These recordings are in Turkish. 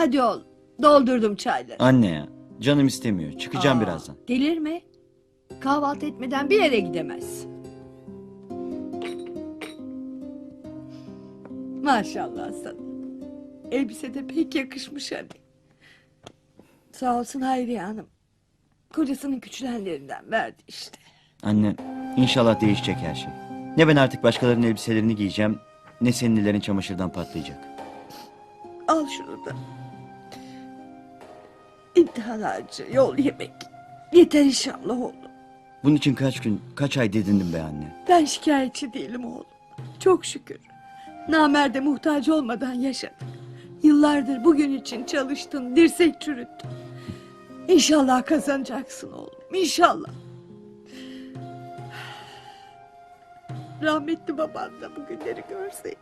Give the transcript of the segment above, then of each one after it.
Hadi oğlum. Doldurdum çayları. Anne ya canım istemiyor. Çıkacağım Aa, birazdan. Delirme. Kahvaltı etmeden bir yere gidemez. Maşallah sana. Elbise de pek yakışmış hani. Sağ olsun Hayriye Hanım. Kocasının küçülenlerinden verdi işte. Anne inşallah değişecek her şey. Ne ben artık başkalarının elbiselerini giyeceğim ne seninlerin çamaşırdan patlayacak. Al şunu da. İmtihan harcı, yol yemek. Yeter inşallah oğlum. Bunun için kaç gün kaç ay didindim be anne. Ben şikayetçi değilim oğlum. Çok şükür. Namerde muhtaç olmadan yaşadık. Yıllardır bugün için çalıştın, dirsek çürüttün. İnşallah kazanacaksın oğlum, inşallah. Rahmetli baban da bugünleri görseydi.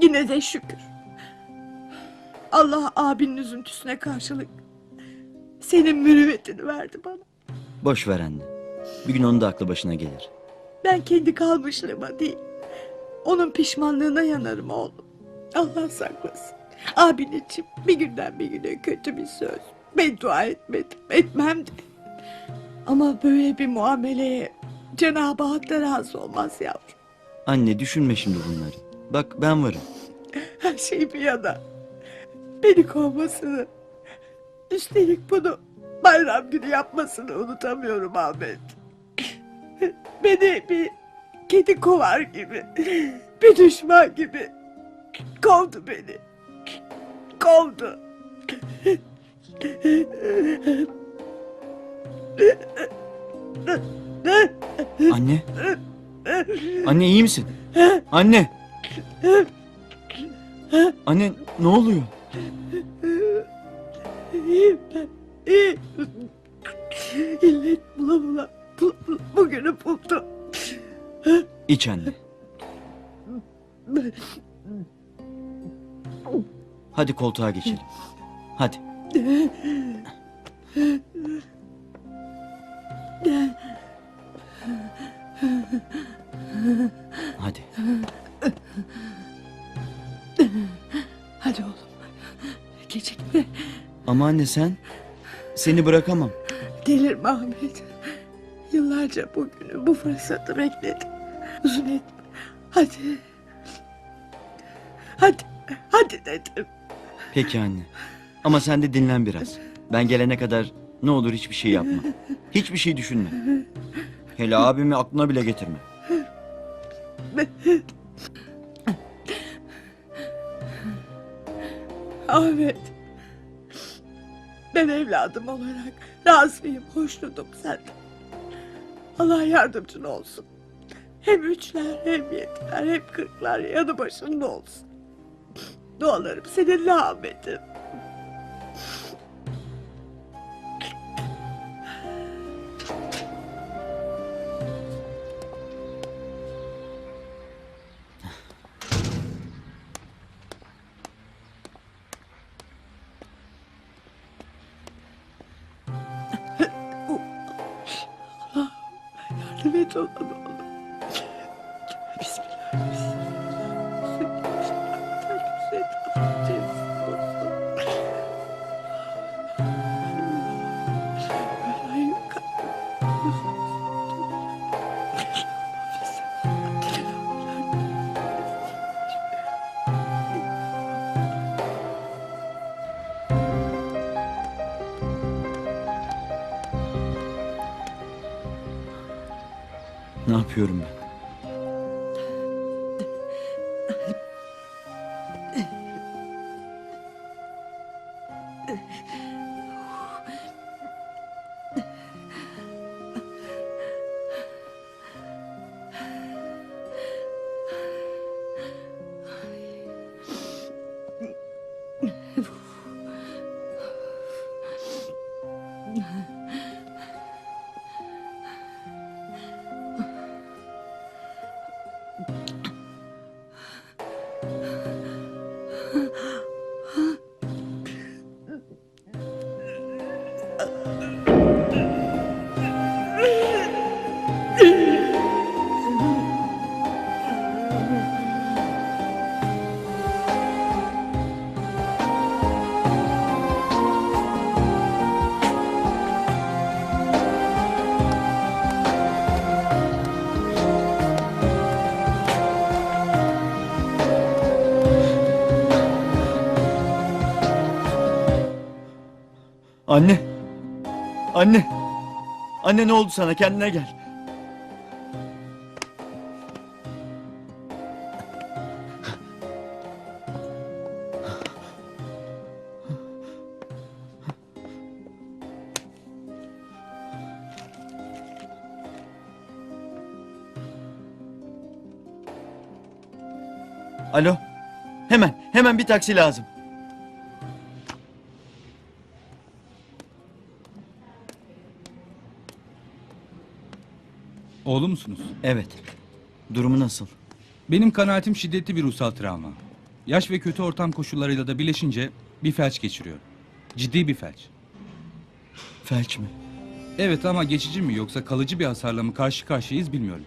Yine de şükür. Allah abinin üzüntüsüne karşılık senin mürüvvetini verdi bana. Boş ver anne. Bir gün onun da aklı başına gelir. Ben kendi kalmışlığıma değil. Onun pişmanlığına yanarım oğlum. Allah saklasın. Abin için bir günden bir güne kötü bir söz. Beddua etmedim, etmem de. Ama böyle bir muameleye Cenab-ı Hak da razı olmaz yavrum. Anne düşünme şimdi bunları. Bak ben varım. Her şey bir yana. Beni kovmasını, üstelik bunu bayram günü yapmasını unutamıyorum Ahmet. Beni bir kedi kovar gibi, bir düşman gibi kovdu beni. Kovdu. Anne. Anne iyi misin? Anne. Anne ne oluyor? Ben. İllet bula bula, bu- bu- bugünü buldum. İç anne. Hadi koltuğa geçelim. Hadi. Hadi Ama anne sen seni bırakamam. Delirme Ahmet. Yıllarca bugünü, bu fırsatı bekledim. Uzun etme. Hadi. Hadi. Hadi dedim. Peki anne. Ama sen de dinlen biraz. Ben gelene kadar ne olur hiçbir şey yapma. Hiçbir şey düşünme. Hele abimi aklına bile getirme. Ahmet. Ben evladım olarak razıyım, hoşnutum senden. Allah yardımcın olsun. Hem üçler hem yediler hem kırklar yanı başında olsun. Dualarım seninle Ahmet'im. Yardım et ona ne yapıyorum ben? Anne. Anne. Anne ne oldu sana? Kendine gel. Alo. Hemen, hemen bir taksi lazım. Oğlu musunuz? Evet. Durumu nasıl? Benim kanaatim şiddetli bir ruhsal travma. Yaş ve kötü ortam koşullarıyla da birleşince bir felç geçiriyor. Ciddi bir felç. Felç mi? Evet ama geçici mi yoksa kalıcı bir hasarla mı karşı karşıyayız bilmiyorum.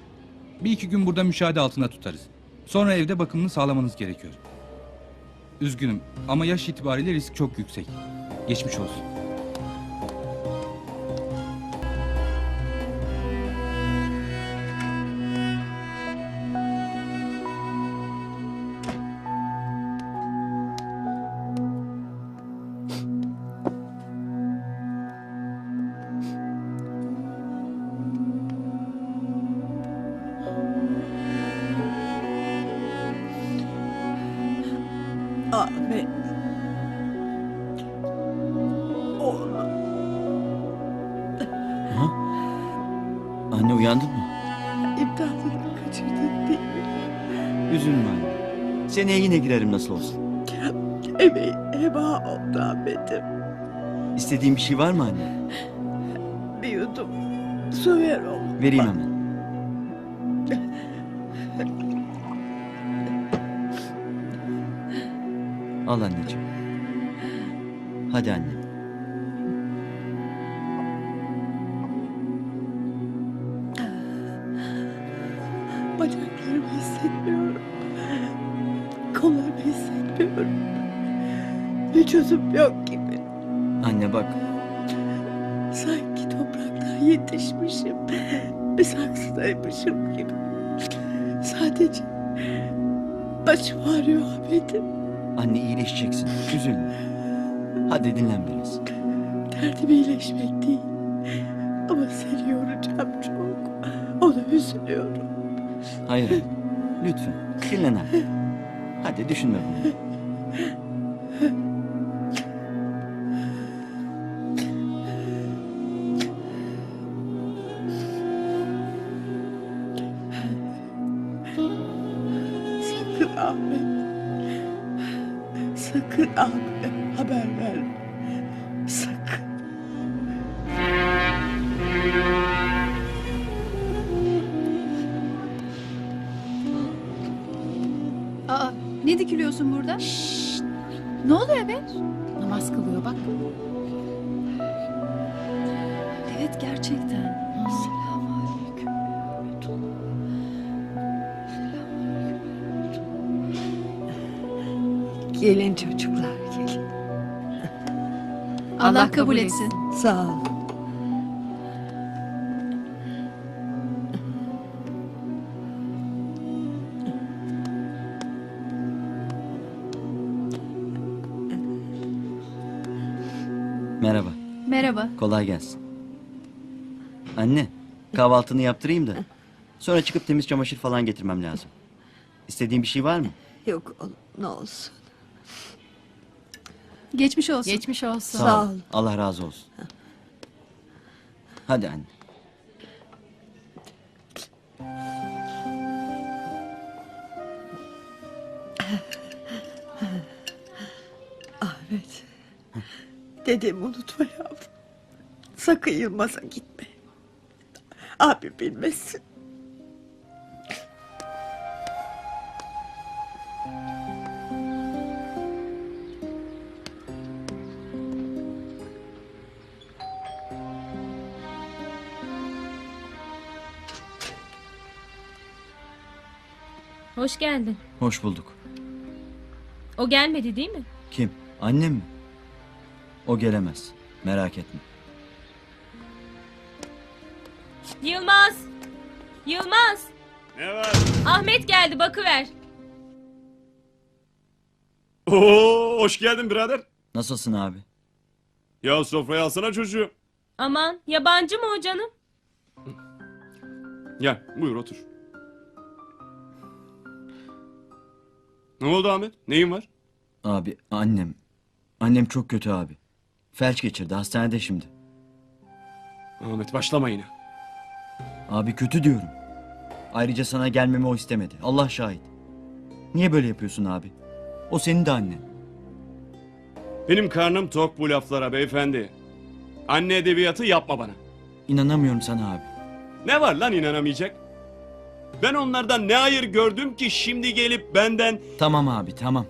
Bir iki gün burada müşahede altında tutarız. Sonra evde bakımını sağlamanız gerekiyor. Üzgünüm ama yaş itibariyle risk çok yüksek. Geçmiş olsun. Ha? Anne uyandın mı? İmtihanını kaçırdın değil mi? Üzülme anne. Seneye yine girerim nasıl olsun. Emeği heba oldu Ahmet'im. İstediğin bir şey var mı anne? Bir yudum su ver oğlum. Vereyim hemen. Al anneciğim. Hadi anne. Bacaklarımı hissetmiyorum. Kollarımı hissetmiyorum. Vücudum yok gibi. Anne bak. Sanki topraktan yetişmişim. Bir saksıdaymışım gibi. Sadece başım ağrıyor Ahmet'im. Anne iyileşeceksin. Üzülme. Hadi dinlen biraz. Derdim iyileşmek değil. Ama seni yoracağım çok. Ona üzülüyorum. Hayır. Lütfen. Dinlen anne. Hadi düşünme bunu. Sakın Ahmet. Sakın Ahmet haber verme. Dikiliyorsun burada? Ne oluyor be? Namaz kılıyor bak. Evet gerçekten. Gelin çocuklar gelin. Allah, kabul etsin. Sağ ol. Kolay gelsin. Anne, kahvaltını yaptırayım da. Sonra çıkıp temiz çamaşır falan getirmem lazım. İstediğin bir şey var mı? Yok oğlum ne olsun. Geçmiş olsun. Geçmiş olsun. Sağ ol. Allah razı olsun. Hadi anne. Ahmet. Dedemi unutma yavrum. Sakın Yılmaz'a gitme. Abi bilmesin. Hoş geldin. Hoş bulduk. O gelmedi değil mi? Kim? Annem mi? O gelemez. Merak etme. Yılmaz! Ne var? Ahmet geldi bakıver. Oo, hoş geldin birader. Nasılsın abi? Ya sofraya alsana çocuğu. Aman yabancı mı o canım? Gel buyur otur. Ne oldu Ahmet? Neyin var? Abi annem. Annem çok kötü abi. Felç geçirdi hastanede şimdi. Ahmet başlama yine. Abi kötü diyorum. Ayrıca sana gelmemi o istemedi. Allah şahit. Niye böyle yapıyorsun abi? O senin de annen. Benim karnım tok bu laflara beyefendi. Anne edebiyatı yapma bana. İnanamıyorum sana abi. Ne var lan inanamayacak? Ben onlardan ne hayır gördüm ki şimdi gelip benden... Tamam abi tamam.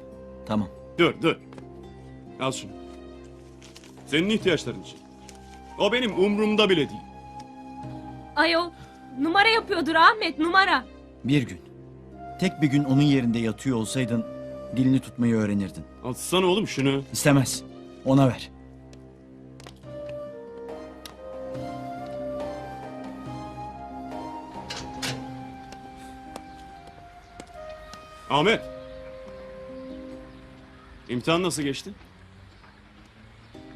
Tamam. Dur dur. Al şunu. Senin ihtiyaçların için. O benim umrumda bile değil. Ayol numara yapıyordur Ahmet numara. Bir gün. Tek bir gün onun yerinde yatıyor olsaydın dilini tutmayı öğrenirdin. Alsana oğlum şunu. İstemez. Ona ver. Ahmet. İmtihan nasıl geçti?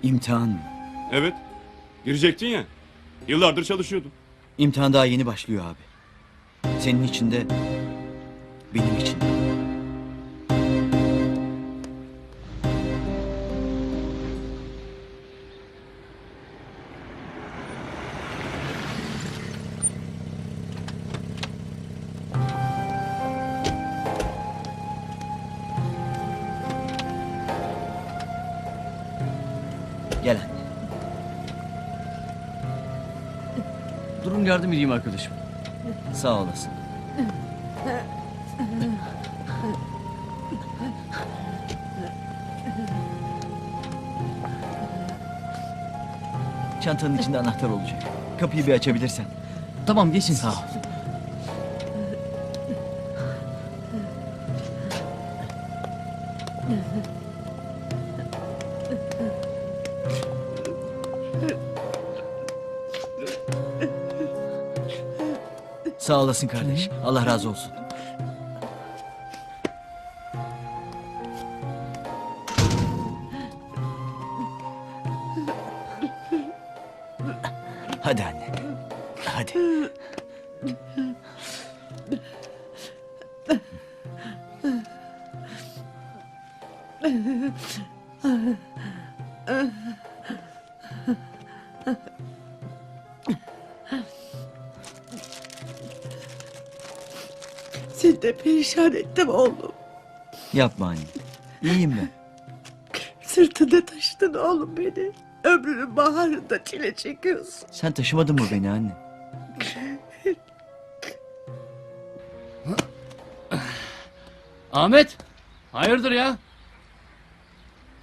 İmtihan mı? Evet. Girecektin ya. Yıllardır çalışıyordum. İmtihan daha yeni başlıyor abi. Senin için de benim için de. Gel anne. Durun yardım edeyim arkadaşım. Sağ olasın. Çantanın içinde anahtar olacak. Kapıyı bir açabilirsen. Tamam geçin. Sağ ol. Sağ olasın kardeş. Allah razı olsun. Seni de perişan ettim oğlum. Yapma anne. İyiyim ben. Sırtında taşıdın oğlum beni. Ömrünün baharında çile çekiyorsun. Sen taşımadın mı beni anne? Ahmet! Hayırdır ya?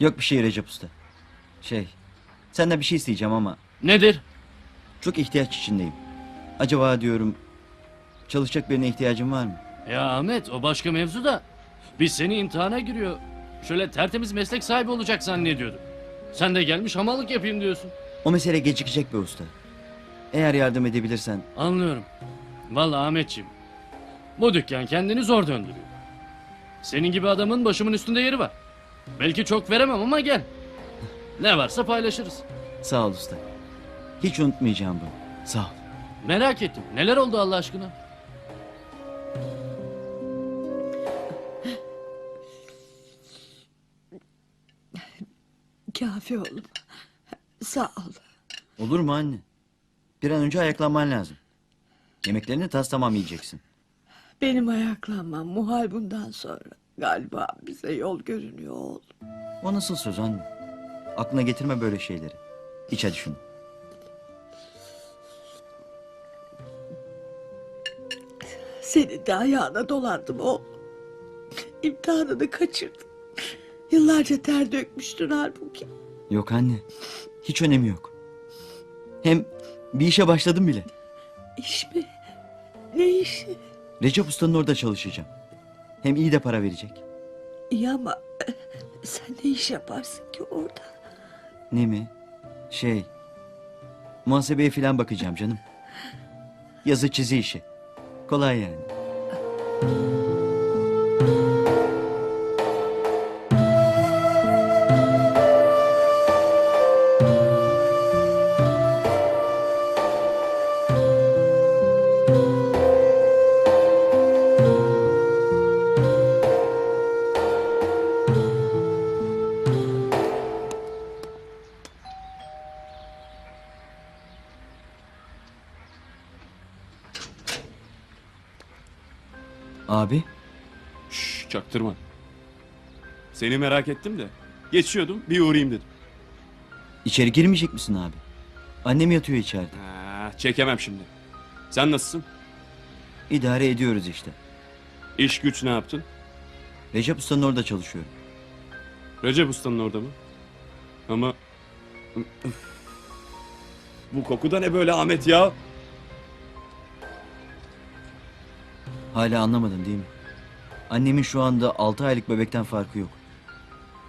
Yok bir şey Recep Usta. Şey, senden bir şey isteyeceğim ama Nedir? çok ihtiyaç içindeyim. Acaba diyorum çalışacak birine ihtiyacın var mı? Ya Ahmet o başka mevzu da. Biz seni imtihana giriyor. Şöyle tertemiz meslek sahibi olacak zannediyordum. Sen de gelmiş hamallık yapayım diyorsun. O mesele gecikecek be usta. Eğer yardım edebilirsen Anlıyorum. Vallahi Ahmetciğim. Bu dükkan kendini zor döndürüyor. Senin gibi adamın başımın üstünde yeri var. Belki çok veremem ama gel. Ne varsa paylaşırız. sağ ol usta. Hiç unutmayacağım bunu. Sağ ol. Merak ettim. Neler oldu Allah aşkına? Kafi oğlum. Sağ ol. Olur mu anne? Bir an önce ayaklanman lazım. Yemeklerini tas tamam yiyeceksin. Benim ayaklanmam muhal bundan sonra. Galiba bize yol görünüyor oğlum. O nasıl söz anne? Aklına getirme böyle şeyleri. İç hadi şunu. Senin de ayağına dolandım oğlum. İmtihanını kaçırdın. Yıllarca ter dökmüştün halbuki. Yok anne. Hiç önemi yok. Hem bir işe başladım bile. İş mi? Ne işi? Recep Usta'nın orada çalışacağım. Hem iyi de para verecek. İyi ama eh, sen ne iş yaparsın ki orada? Ne mi? Şey... Muhasebeye falan bakacağım canım. Yazı çizi işi. Kolay yani. Abi Şşş çaktırma. Seni merak ettim de. Geçiyordum bir uğrayayım dedim. içeri girmeyecek misin abi? Annem yatıyor içeride. Ha, çekemem şimdi. Sen nasılsın? İdare ediyoruz işte. İş güç ne yaptın? Recep Usta'nın orada çalışıyorum. Recep Usta'nın orada mı? Ama... Üf. Bu koku da ne böyle Ahmet ya? Hala anlamadın değil mi? Annemin şu anda 6 aylık bebekten farkı yok.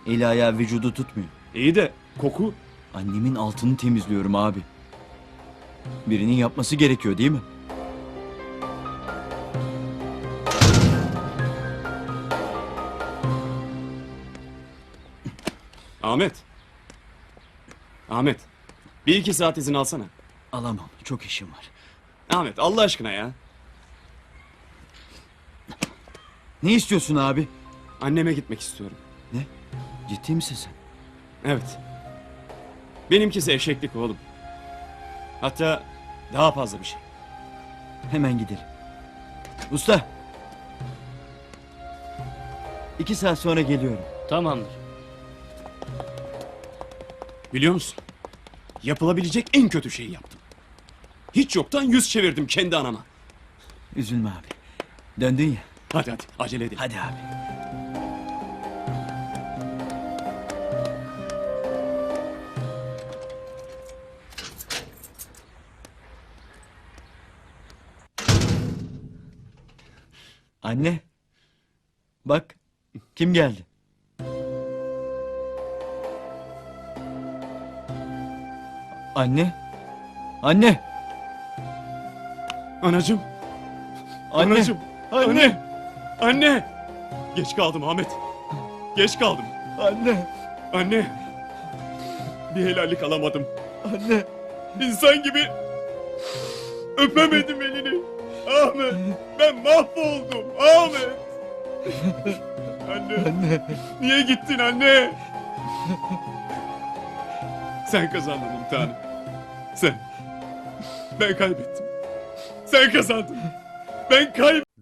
Eli ayağı vücudu tutmuyor. İyi de koku... Annemin altını temizliyorum abi. Birinin yapması gerekiyor değil mi? Ahmet. Ahmet. Bir iki saat izin alsana. Alamam. Çok işim var. Ahmet Allah aşkına ya. Ne istiyorsun abi? Anneme gitmek istiyorum. Ciddi misin sen? Evet. Benimkisi eşeklik oğlum. Hatta daha fazla bir şey. Hemen gidelim. Usta. İki saat sonra geliyorum. Tamamdır. Biliyor musun? Yapılabilecek en kötü şeyi yaptım. Hiç yoktan yüz çevirdim kendi anama. Üzülme abi. Döndün ya. Hadi hadi acele edelim. Hadi abi. Anne. Bak. Kim geldi? Anne. Anne. Anacım. Anne. Anacım. Anne. Anne. Geç kaldım Ahmet. Geç kaldım. Anne. Anne. Bir helallik alamadım. Anne. İnsan gibi öpemedim elini. Ahmet. Ben mahvoldum. Ahmet. Anne. Anne. Niye gittin anne? Sen kazandın imtihanı. Sen. Ben kaybettim. Sen kazandın. Ben kaybettim.